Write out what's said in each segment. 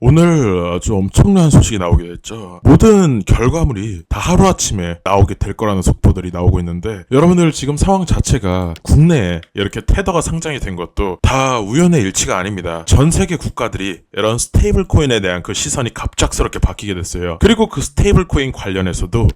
오늘 아주 엄청난 소식이 나오게 됐죠. 모든 결과물이 다 하루아침에 나오게 될 거라는 속보들이 나오고 있는데 여러분들 지금 상황 자체가 국내에 이렇게 테더가 상장이 된 것도 다 우연의 일치가 아닙니다. 전 세계 국가들이 이런 스테이블 코인에 대한 그 시선이 갑작스럽게 바뀌게 됐어요. 그리고 그 스테이블 코인 관련해서도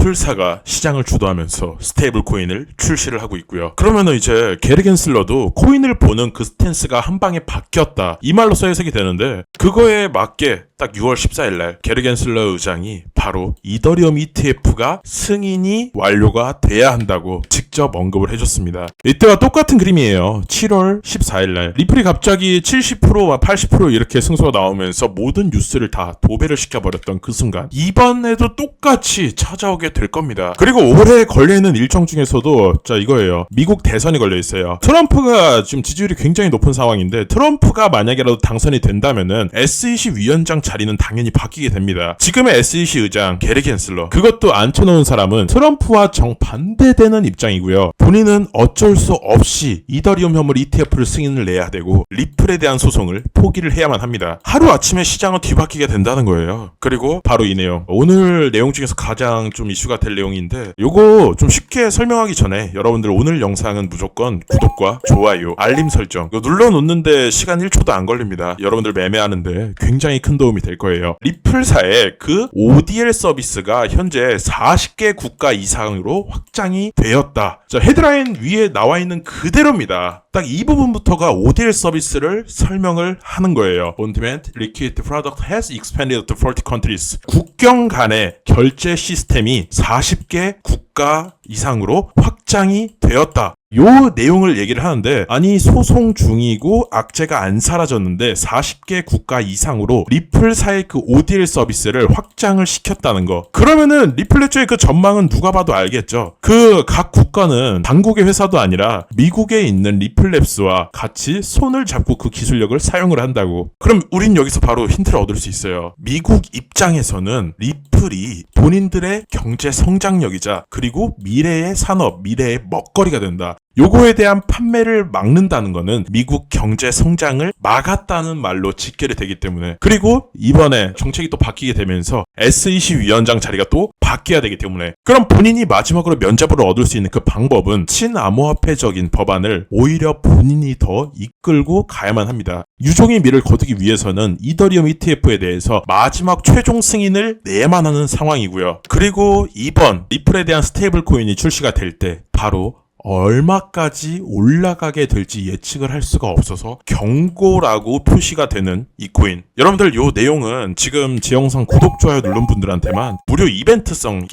리플사가 시장을 주도하면서 스테이블 코인을 출시를 하고 있고요. 그러면은 이제 게르겐슬러도 코인을 보는 그 스탠스가 한 방에 바뀌었다. 이 말로써 해석이 되는데 그거에 맞게 딱 6월 14일 날 게르겐슬러 의장이 바로 이더리움 ETF가 승인이 완료가 돼야 한다고 직접 언급을 해줬습니다. 이때와 똑같은 그림이에요. 7월 14일 날 리플이 갑자기 70%와 80% 이렇게 승소가 나오면서 모든 뉴스를 다 도배를 시켜버렸던 그 순간 이번에도 똑같이 찾아오게 될 겁니다. 그리고 올해 걸려있는 일정 중에서도 자 이거예요. 미국 대선이 걸려 있어요. 트럼프가 지금 지지율이 굉장히 높은 상황인데 트럼프가 만약에라도 당선이 된다면은 SEC 위원장 자리는 당연히 바뀌게 됩니다. 지금의 SEC 의장 게리 겐슬러 그것도 앉혀놓은 사람은 트럼프와 정반대되는 입장이고요. 본인은 어쩔 수 없이 이더리움 현물 ETF를 승인을 내야 되고 리플에 대한 소송을 포기를 해야만 합니다. 하루 아침에 시장은 뒤바뀌게 된다는 거예요. 그리고 바로 이 내용 오늘 내용 중에서 가장 좀 이슈가 될 내용인데 요거 좀 쉽게 설명하기 전에 여러분들 오늘 영상은 무조건 구독과 좋아요 알림 설정 눌러놓는데 시간 1초도 안 걸립니다. 여러분들 매매하는데 굉장히 큰 도움이 될 거예요. 리플사의 그 ODL 서비스가 현재 40개 국가 이상으로 확장이 되었다. 자, 헤드라인 위에 나와 있는 그대로입니다. 딱 이 부분부터가 ODL 서비스를 설명을 하는 거예요. On-demand liquid product has expanded to 40 countries. 국경 간의 결제 시스템이 40개 국가 이상으로 확장이 되었다. 요 내용을 얘기를 하는데 아니 소송 중이고 악재가 안 사라졌는데 40개 국가 이상으로 리플사의 그 ODL 서비스를 확장을 시켰다는 거 그러면은 리플레츠의 그 전망은 누가 봐도 알겠죠 그 각 국가는 당국의 회사도 아니라 미국에 있는 리플 랩스와 같이 손을 잡고 그 기술력을 사용을 한다고. 그럼 우린 여기서 바로 힌트를 얻을 수 있어요. 미국 입장에서는 리플이 본인들의 경제 성장력이자 그리고 미래의 산업 미래의 먹거리가 된다 요거에 대한 판매를 막는다는 거는 미국 경제 성장을 막았다는 말로 직결이 되기 때문에 그리고 이번에 정책이 또 바뀌게 되면서 SEC 위원장 자리가 또 바뀌어야 되기 때문에 그럼 본인이 마지막으로 면접을 얻을 수 있는 그 방법은 친암호화폐적인 법안을 오히려 본인이 더 이끌고 가야만 합니다. 유종의 미를 거두기 위해서는 이더리움 ETF에 대해서 마지막 최종 승인을 내야만 하는 상황이고요. 그리고 이번 리플에 대한 스테이블 코인이 출시가 될 때 바로 얼마까지 올라가게 될지 예측을 할 수가 없어서 경고라고 표시가 되는 이 코인. 여러분들 요 내용은 지금 제 영상 구독, 좋아요 누른 분들한테만 무료 이벤트성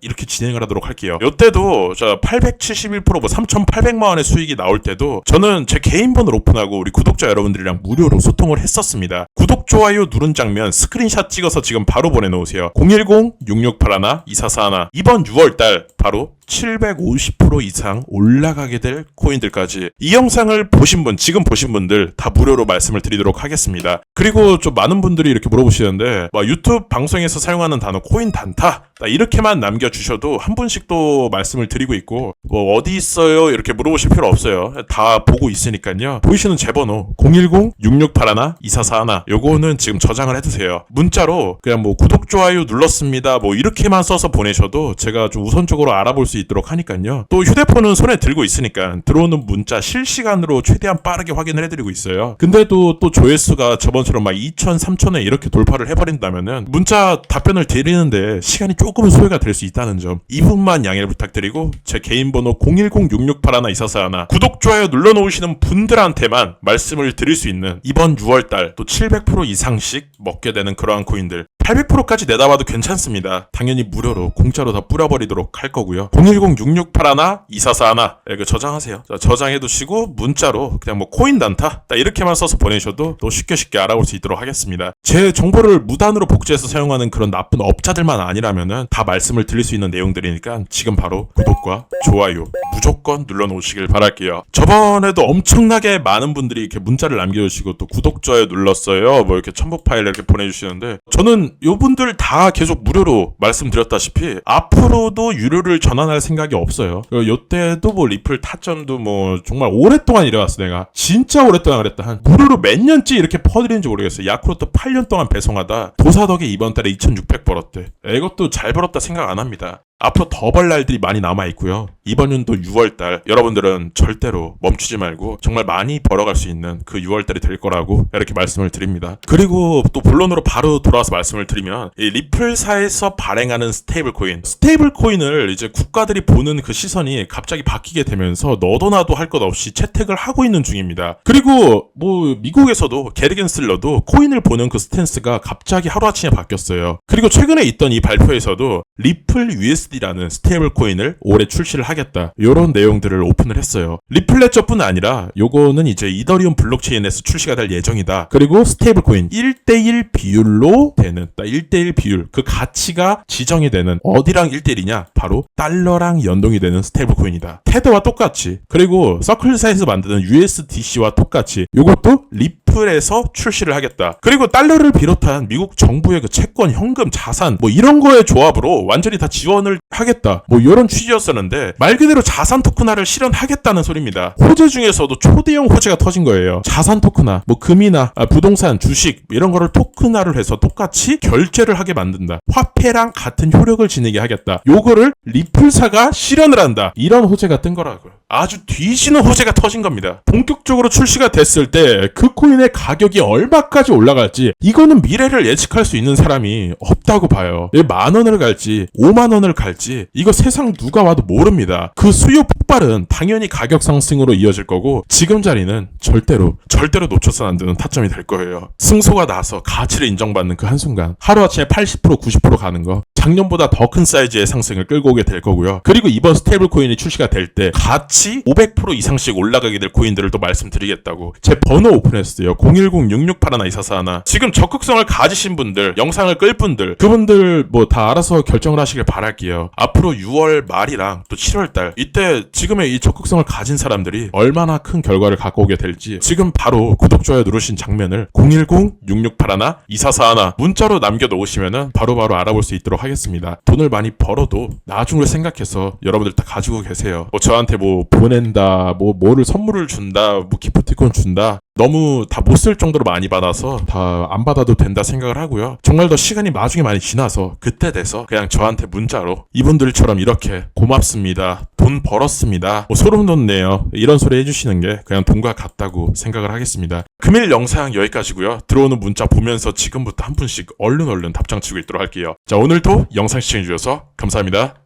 이렇게 진행을 하도록 할게요. 요때도 저 871%, 뭐 3,800만 원의 수익이 나올 때도 저는 제 개인 번호를 오픈하고 우리 구독자 여러분들이랑 무료로 소통을 했었습니다. 구독, 좋아요 누른 장면 스크린샷 찍어서 지금 바로 보내놓으세요. 010-6681-2441 이번 6월달 바로 750% 이상 올라가게 될 코인들까지 이 영상을 보신 분, 지금 보신 분들 다 무료로 말씀을 드리도록 하겠습니다. 그리고 좀 많은 분들이 이렇게 물어보시는데 뭐 유튜브 방송에서 사용하는 단어 코인 단타 나 이렇게만 남겨주셔도 한 분씩 또 말씀을 드리고 있고 뭐 어디 있어요 이렇게 물어보실 필요 없어요. 다 보고 있으니까요. 보이시는 제 번호 010-6681-2441 요거는 지금 저장을 해두세요. 문자로 그냥 뭐 구독, 좋아요 눌렀습니다. 뭐 이렇게만 써서 보내셔도 제가 좀 우선적으로 알아볼 수 있도록 하니까요. 또 휴대폰은 손에 들고 있으니까 들어오는 문자 실시간으로 최대한 빠르게 확인을 해드리고 있어요. 근데도 또 조회수가 저번처럼 막 2천, 3천에 이렇게 돌파를 해버린다면은 문자 답변을 드리는데 시간이 조금 은 소요가 될 수 있다는 점. 이 부분만 양해를 부탁드리고 제 개인 번호 010-6681-2441 구독, 좋아요 눌러놓으시는 분들한테만 말씀을 드릴 수 있는 이번 6월달 또 700% 이상씩 먹게 되는 그러한 코인들 800%까지 내다봐도 괜찮습니다. 당연히 무료로 공짜로 다 뿌려버리도록 할 거고요. 010-6681-2441 이거 저장하세요. 자, 저장해 두시고 문자로 그냥 뭐 코인 단타 딱 이렇게만 써서 보내셔도 또 쉽게 쉽게 알아볼 수 있도록 하겠습니다. 제 정보를 무단으로 복제해서 사용하는 그런 나쁜 업자들만 아니라면은 다 말씀을 드릴 수 있는 내용들이니까 지금 바로 구독과 좋아요 무조건 눌러놓으시길 바랄게요. 저번에도 엄청나게 많은 분들이 이렇게 문자를 남겨주시고 또 구독, 좋아요 눌렀어요. 뭐 이렇게 첨부 파일 이렇게 보내주시는데 저는 저는 요분들 다 계속 무료로 말씀드렸다시피 앞으로도 유료를 전환할 생각이 없어요. 요때도 뭐 리플 타점도 뭐 정말 오랫동안 일해왔어 내가 진짜 오랫동안 그랬다 한 무료로 몇 년째 이렇게 퍼드리는지 모르겠어요. 야쿠르트 8년 동안 배송하다 도사덕에 이번 달에 2,600 벌었대. 이것도 잘 벌었다 생각 안 합니다. 앞으로 더 벌 날들이 많이 남아 있고요. 이번 연도 6월 달 여러분들은 절대로 멈추지 말고 정말 많이 벌어갈 수 있는 그 6월 달이 될 거라고 이렇게 말씀을 드립니다. 그리고 또 본론으로 바로 돌아와서 말씀을 드리면 이 리플사에서 발행하는 스테이블 코인, 스테이블 코인을 이제 국가들이 보는 그 시선이 갑자기 바뀌게 되면서 너도 나도 할 것 없이 채택을 하고 있는 중입니다. 그리고 뭐 미국에서도 게르겐 슬러도 코인을 보는 그 스탠스가 갑자기 하루아침에 바뀌었어요. 그리고 최근에 있던 이 발표에서도 리플 USD 라는 스테이블 코인을 올해 출시를 하겠다. 이런 내용들을 오픈을 했어요. 리플레저뿐 아니라 요거는 이제 이더리움 블록체인에서 출시가 될 예정이다. 그리고 스테이블 코인 1대1 비율로 되는 딱 1대1 비율 그 가치가 지정이 되는 어디랑 1대1이냐? 바로 달러랑 연동이 되는 스테이블 코인이다. 테더와 똑같이 그리고 서클사에서 만드는 USDC와 똑같이 요것도 리플에서 출시를 하겠다. 그리고 달러를 비롯한 미국 정부의 그 채권, 현금, 자산 뭐 이런 거의 조합으로 완전히 다 지원을 하겠다. 뭐 이런 취지였었는데 말 그대로 자산 토큰화를 실현하겠다는 소리입니다. 호재 중에서도 초대형 호재가 터진 거예요. 자산 토큰화, 뭐 금이나 아, 부동산, 주식 이런 거를 토큰화를 해서 똑같이 결제를 하게 만든다. 화폐랑 같은 효력을 지니게 하겠다. 요거를 리플사가 실현을 한다. 이런 호재가 뜬 거라고요. 아주 뒤지는 호재가 터진 겁니다. 본격적으로 출시가 됐을 때 그 코인 의 가격이 얼마까지 올라갈지 이거는 미래를 예측할 수 있는 사람이 없다고 봐요. 예, 만 원을 갈지 5만 원을 갈지 이거 세상 누가 와도 모릅니다. 그 수요 폭발은 당연히 가격 상승으로 이어질 거고 지금 자리는 절대로 절대로 놓쳐서는 안 되는 타점이 될 거예요. 승소가 나서 가치를 인정받는 그 한순간 하루아침에 80% 90% 가는 거 작년보다 더 큰 사이즈의 상승을 끌고 오게 될 거고요. 그리고 이번 스테이블 코인이 출시가 될 때 같이 500% 이상씩 올라가게 될 코인들을 또 말씀드리겠다고 제 번호 오픈했어요. 010-6681-2441 지금 적극성을 가지신 분들 영상을 끌 분들 그분들 뭐 다 알아서 결정을 하시길 바랄게요. 앞으로 6월 말이랑 또 7월 달 이때 지금의 이 적극성을 가진 사람들이 얼마나 큰 결과를 갖고 오게 될지 지금 바로 구독 좋아요 누르신 장면을 010-6681-2441 문자로 남겨 놓으시면은 바로바로 알아볼 수 있도록 하겠습니다. 돈을 많이 벌어도 나중을 생각해서 여러분들 다 가지고 계세요. 뭐 저한테 뭐 보낸다, 뭐 뭐를 선물을 준다, 뭐 기프티콘 준다. 너무 다 못 쓸 정도로 많이 받아서 다 안 받아도 된다 생각을 하고요. 정말 더 시간이 나중에 많이 지나서 그때 돼서 그냥 저한테 문자로 이분들처럼 이렇게 고맙습니다. 돈 벌었습니다. 뭐 소름 돋네요. 이런 소리 해주시는 게 그냥 돈과 같다고 생각을 하겠습니다. 금일 영상 여기까지고요. 들어오는 문자 보면서 지금부터 한 분씩 얼른 얼른 답장 치고 있도록 할게요. 자 오늘도 영상 시청해주셔서 감사합니다.